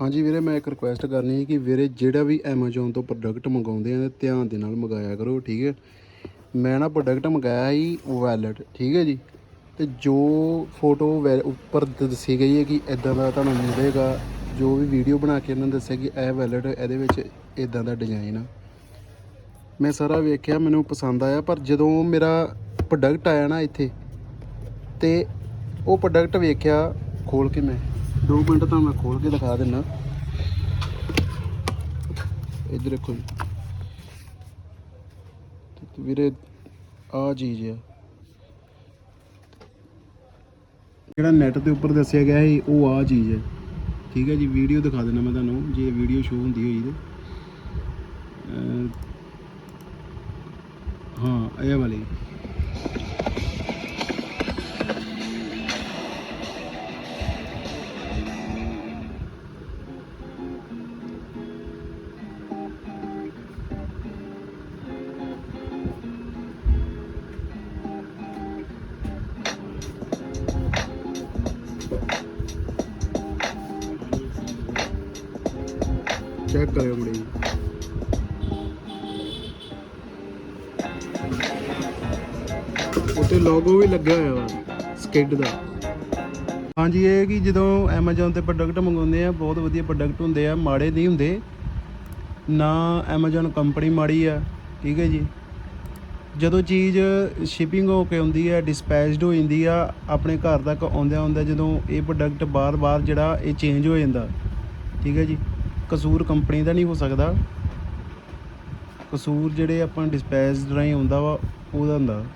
ਹਾਂਜੀ ਵੀਰੇ, ਮੈਂ ਇੱਕ ਰਿਕੁਐਸਟ ਕਰਨੀ ਹੈ ਕਿ ਵੀਰੇ ਜਿਹੜਾ ਵੀ Amazon ਤੋਂ ਪ੍ਰੋਡਕਟ ਮੰਗਾਉਂਦੇ ਆ, ਧਿਆਨ ਦੇ ਨਾਲ ਮੰਗਾਇਆ ਕਰੋ, ਠੀਕ ਹੈ? ਮੈਂ ਨਾ ਪ੍ਰੋਡਕਟ ਮੰਗਾਇਆ ਸੀ ਵੈਲਟ ਠੀਕ ਹੈ ਜੀ? ਤੇ ਜੋ ਫੋਟੋ ਉੱਪਰ ਦੱਸੀ ਗਈ ਹੈ ਕਿ ਇਦਾਂ ਦਾ ਤੁਹਾਨੂੰ ਮਿਲੇਗਾ, ਜੋ ਵੀ ਵੀਡੀਓ ਬਣਾ ਕੇ ਉਹਨਾਂ ਨੇ ਦੱਸਿਆ ਕਿ ਇਹ ਵੈਲਟ ਇਹਦੇ ਵਿੱਚ ਇਦਾਂ ਦਾ ਡਿਜ਼ਾਈਨ ਆ। ਮੈਂ ਸਾਰਾ ਵੇਖਿਆ, ਮੈਨੂੰ ਪਸੰਦ ਆਇਆ, ਪਰ ਜਦੋਂ ਮੇਰਾ ਪ੍ਰੋਡਕਟ ਆਇਆ ਨਾ ਇੱਥੇ, ਤੇ ਉਹ ਪ੍ਰੋਡਕਟ ਵੇਖਿਆ ਖੋਲ ਕੇ ਮੈਂ। 2 ਮਿੰਟ ਤਾਂ ਮੈਂ ਖੋਲ ਕੇ ਦਿਖਾ ਦਿੰਨਾ। ਇੱਧਰ ਦੇਖੋ ਜੀ। ਵੀਰੇ, ਆ ਚੀਜ਼ ਆ। ਜਿਹੜਾ ਨੈਟ ਦੇ ਉੱਪਰ ਦੱਸਿਆ ਗਿਆ ਸੀ, ਉਹ ਆ ਚੀਜ਼ ਹੈ ਠੀਕ ਹੈ ਜੀ, ਵੀਡੀਓ ਦਿਖਾ ਦਿੰਦਾ ਮੈਂ ਤੁਹਾਨੂੰ, ਜੇ ਵੀਡੀਓ ਸ਼ੋ ਹੁੰਦੀ ਹੋਈ ਤੇ। ਹਾਂ, ਇਹ ਵਾਲੀ। ਚੈੱਕ ਕਰਿਓ ਮੜੀ ਉੱਤੇ ਲੋਗੋ ਵੀ ਲੱਗਿਆ ਹੋਇਆ ਵਾ ਸਕਿਡ ਦਾ। ਹਾਂਜੀ, ਇਹ ਕਿ ਜਦੋਂ Amazon ਤੇ ਪ੍ਰੋਡਕਟ ਮੰਗਾਉਂਦੇ ਆ, ਬਹੁਤ ਵਧੀਆ ਪ੍ਰੋਡਕਟ ਹੁੰਦੇ ਆ, ਮਾੜੇ ਨਹੀਂ ਹੁੰਦੇ। ਨਾ Amazon ਕੰਪਨੀ ਮਾੜੀ ਆ, ਠੀਕ ਹੈ ਜੀ। ਜਦੋਂ ਚੀਜ਼ ਸ਼ਿਪਿੰਗ ਹੋ ਕੇ ਆਉਂਦੀ ਹੈ ਡਿਸਪੈਚਡ ਹੋ ਜਾਂਦੀ ਆ, ਆਪਣੇ ਘਰ ਤੱਕ ਆਉਂਦਿਆਂ ਆਉਂਦਿਆਂ ਜਦੋਂ ਇਹ ਪ੍ਰੋਡਕਟ ਬਾਰ-ਬਾਰ ਜਿਹੜਾ ਇਹ ਚੇਂਜ ਹੋ ਜਾਂਦਾ, ਠੀਕ ਹੈ ਜੀ। ਕਸੂਰ ਕੰਪਨੀ ਦਾ ਨਹੀਂ ਹੋ ਸਕਦਾ। ਕਸੂਰ ਜਿਹੜੇ ਆਪਾਂ ਡਿਸਪੈਚ ਰਾਹੀਂ ਆਉਂਦਾ ਵਾ ਉਹਦਾ ਹੁੰਦਾ।